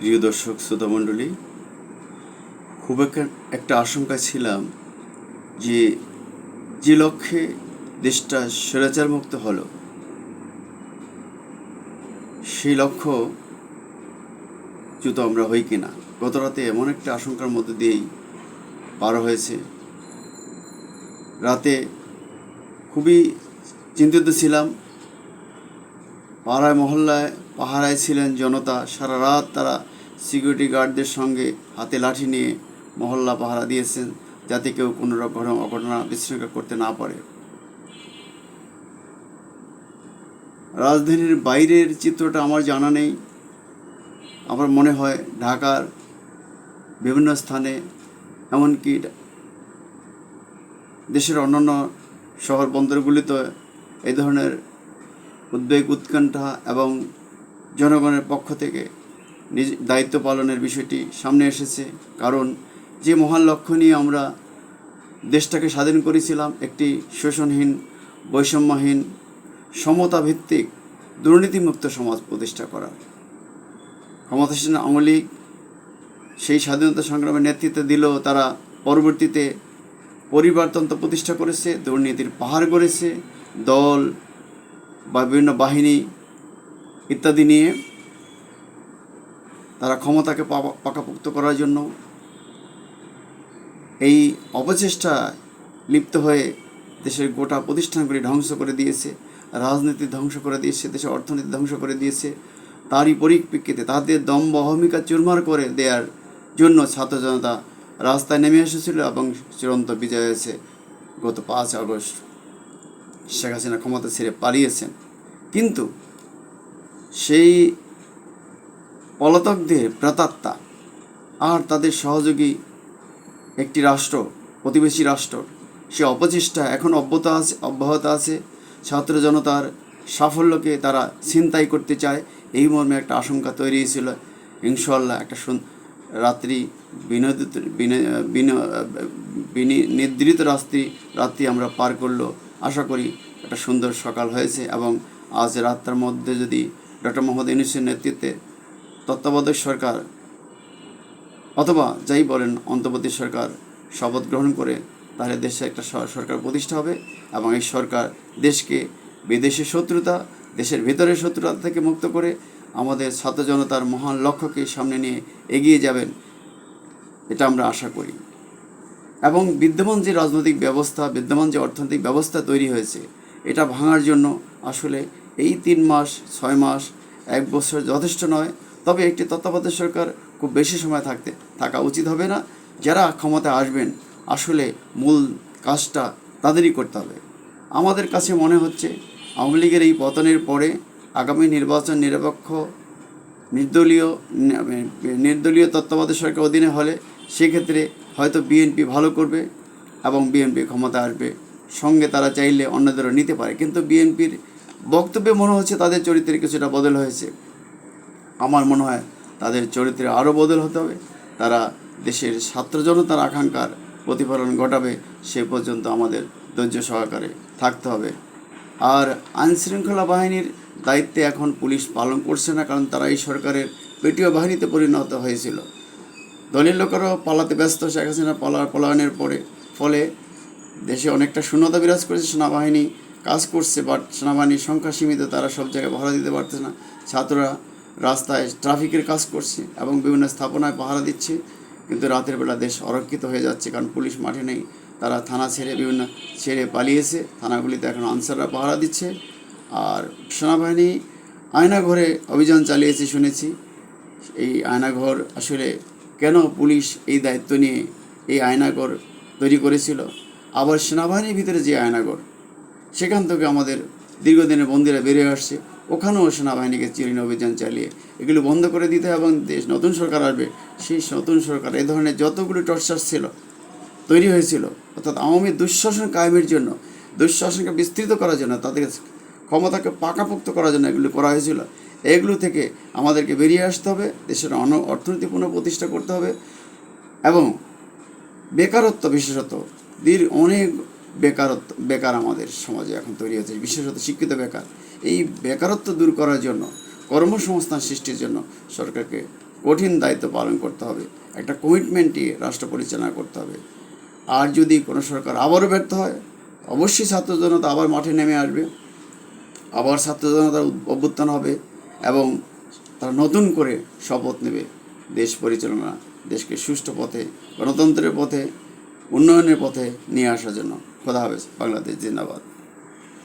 প্রিয় দর্শক শ্রোতামণ্ডলী খুব একটা একটা আশঙ্কা ছিলাম যে যে লক্ষ্যে দেশটা স্বৈরাচার মুক্ত হলো, সেই লক্ষ্য চ্যুত আমরা হই কিনা? গত রাতে এমন একটা আশঙ্কার মধ্যে দিয়েই পার হয়েছে। রাতে খুবই চিন্তিত ছিলাম পাড়ায়, মহল্লায় পাহারায় ছিলেন জনতা। সারা রাত তারা সিকিউরিটি গার্ডদের সঙ্গে হাতে লাঠি নিয়ে মহল্লা পাহারা দিয়েছেন যাতে কেউ কোনো রকম অঘটনা বিশৃঙ্খলা করতে না পারে। রাজধানীর বাইরের চিত্রটা আমার জানা নেই। আমার মনে হয় ঢাকার বিভিন্ন স্থানে, এমনকি দেশের অন্যান্য শহর বন্দরগুলিতে এই ধরনের উদ্বেগ উৎকণ্ঠা এবং জনগণের পক্ষ থেকে নিজ দায়িত্ব পালনের বিষয়টি সামনে এসেছে। কারণ যে মহান লক্ষ্য নিয়ে আমরা দেশটাকে স্বাধীন করেছিলাম, একটি শোষণহীন, বৈষম্যহীন সমতা ভিত্তিক দুর্নীতিমুক্ত সমাজ প্রতিষ্ঠা করা ক্ষমতাসীন আওয়ামী সেই স্বাধীনতা সংগ্রামের নেতৃত্ব দিলেও তারা পরবর্তীতে পরিবারতন্ত্র প্রতিষ্ঠা করেছে, দুর্নীতির পাহাড় গড়েছে, দল বিভিন্ন বাহিনী ইত্যাদি নিয়ে তারা ক্ষমতাকে পাকাপোক্ত করার জন্য এই অপচেষ্টা লিপ্ত হয়ে দেশের গোটা প্রতিষ্ঠানগুলি ধ্বংস করে দিয়েছে, রাজনীতি ধ্বংস করে দিয়েছে, দেশের অর্থনীতি ধ্বংস করে দিয়েছে। তারই পরিপ্রেক্ষিতে তাদের দম্ভ অহমিকা চুরমার করে দেওয়ার জন্য ছাত্র জনতা রাস্তায় নেমে এসেছিল এবং চূড়ান্ত বিজয় হয়েছে গত পাঁচ আগস্ট। শেখ হাসিনা ক্ষমতা ছেড়ে পালিয়েছেন। কিন্তু সেই পলাতকদের প্রাতাত্মা আর তাদের সহযোগী একটি রাষ্ট্র, প্রতিবেশী রাষ্ট্র, সে অপচেষ্টা এখন অব্যাহত আছে অব্যাহত আছে। ছাত্র জনতার সাফল্যকে তারা ছিনতাই করতে চায়। এই মর্মে একটা আশঙ্কা তৈরি হয়েছিল। ইনশাল্লাহ একটা রাত্রি বিনোদিত বিনো- বিনো- বিনি- নিদ্রিত রাত্রি রাত্রি আমরা পার করল। আশা করি একটা সুন্দর সকাল হয়েছে এবং আজ রাতটার মধ্যে যদি ডক্টর মোহাম্মদ ইউনুসের নেতৃত্বে তত্ত্বাবধায়ক সরকার অথবা যাই বলেন অন্তর্বর্তী সরকার শপথ গ্রহণ করে, তাহলে দেশে একটা সরকার প্রতিষ্ঠা হবে এবং এই সরকার দেশকে বিদেশের শত্রুতা, দেশের ভেতরের শত্রুতা থেকে মুক্ত করে আমাদের ছাত্র জনতার মহান লক্ষ্যকে সামনে নিয়ে এগিয়ে যাবেন, এটা আমরা আশা করি। এবং বিদ্যমান যে রাজনৈতিক ব্যবস্থা, বিদ্যমান যে অর্থনৈতিক ব্যবস্থা তৈরি হয়েছে, এটা ভাঙার জন্য আসলে এই তিন মাস, ছয় মাস, এক বছর যথেষ্ট নয়। তবে একটি তত্ত্বাবধায়ক সরকার খুব বেশি সময় থাকতে, থাকা উচিত হবে না। যারা ক্ষমতায় আসবেন, আসলে মূল কাজটা তাদেরই করতে হবে। আমাদের কাছে মনে হচ্ছে, আওয়ামী লীগের এই পতনের পরে আগামী নির্বাচন নিরপেক্ষ, নির্দলীয় নির্দলীয় তত্ত্বাবধায়ক সরকার অধীনে হলে সেক্ষেত্রে হয়তো বিএনপি ভালো করবে এবং বিএনপি ক্ষমতা আসবে। সঙ্গে তারা চাইলে অন্যদেরও নিতে পারে। কিন্তু বিএনপির বক্তব্যে মনে হচ্ছে তাদের চরিত্রে কিছুটা বদল হয়েছে। আমার মনে হয় তাদের চরিত্রে আরও বদল হতে হবে। তারা দেশের ছাত্র জনতার আকাঙ্ক্ষার প্রতিফলন ঘটাবে, সে পর্যন্ত আমাদের ধৈর্য সহকারে থাকতে হবে। আর আইনশৃঙ্খলা বাহিনীর দায়িত্বে এখন পুলিশ পালন করছে না, কারণ তারা এই সরকারের পেটীয় বাহিনীতে পরিণত হয়েছিল। দলের লোকেরাও পালাতে ব্যস্ত, শেখ হাসিনা পালার পলায়নের পরে, ফলে দেশে অনেকটা শূন্যতা বিরাজ করেছে সেনাবাহিনী, কাজ করছে বাট সেনাবাহিনীর সংখ্যা সীমিত, তারা সব জায়গায় ভাড়া দিতে পারতেছে না। ছাত্ররা রাস্তায় ট্রাফিকের কাজ করছে এবং বিভিন্ন স্থাপনায় পাহারা দিচ্ছে, কিন্তু রাতের বেলা দেশ অরক্ষিত হয়ে যাচ্ছে, কারণ পুলিশ মাঠে নেই। তারা থানা ছেড়ে বিভিন্ন ছেড়ে পালিয়েছে, থানাগুলিতে এখন আনসাররা পাহারা দিচ্ছে। আর সেনাবাহিনী আয়নাঘরে অভিযান চালিয়েছে, শুনেছি। এই আয়নাঘর আসলে কেন পুলিশ এই দায়িত্ব নিয়ে এই আয়নাগর তৈরি করেছিল? আবার সেনাবাহিনীর ভিতরে যে আয়নাগর সেখান থেকে আমাদের দীর্ঘদিনের বন্দিরা বেরিয়ে আসছে। ওখানেও সেনাবাহিনীকে চিরিন অভিযান চালিয়ে এগুলো বন্ধ করে দিতে হবে এবং দেশ, নতুন সরকার আসবে। সেই নতুন সরকার এ ধরনের যতগুলো টর্চার ছিল, তৈরি হয়েছিল, অর্থাৎ আওয়ামী দুঃশাসন কায়েমের জন্য, দুঃশাসনকে বিস্তৃত করার জন্য, তাদের ক্ষমতাকে পাকাপোক্ত করার জন্য এগুলো করা হয়েছিল। এগুলো থেকে আমাদেরকে বেরিয়ে আসতে হবে, দেশের অন, অর্থনীতি পুনঃপ্রতিষ্ঠা করতে হবে এবং বেকারত্ব বিশেষত, দীর অনেক বেকারত্ব, বেকার আমাদের সমাজে এখন তৈরি হচ্ছে বিশেষত শিক্ষিত বেকার। এই বেকারত্ব দূর করার জন্য, কর্মসংস্থান সৃষ্টির জন্য সরকারকে কঠিন দায়িত্ব পালন করতে হবে, একটা কমিটমেন্ট নিয়ে রাষ্ট্র পরিচালনা করতে হবে। আর যদি কোনো সরকার আবারও ব্যর্থ হয়, অবশ্যই ছাত্র জনতা আবার মাঠে নেমে আসবে, আবার ছাত্র জনতার অভ্যুত্থান হবে এবং তারা নতুন করে শপথ নেবে দেশ পরিচালনা, দেশকে সুষ্ঠু পথে, গণতন্ত্রের পথে, উন্নয়নের পথে নিয়ে আসার জন্য। খোদা হাফেজ, বাংলাদেশ জিন্দাবাদ।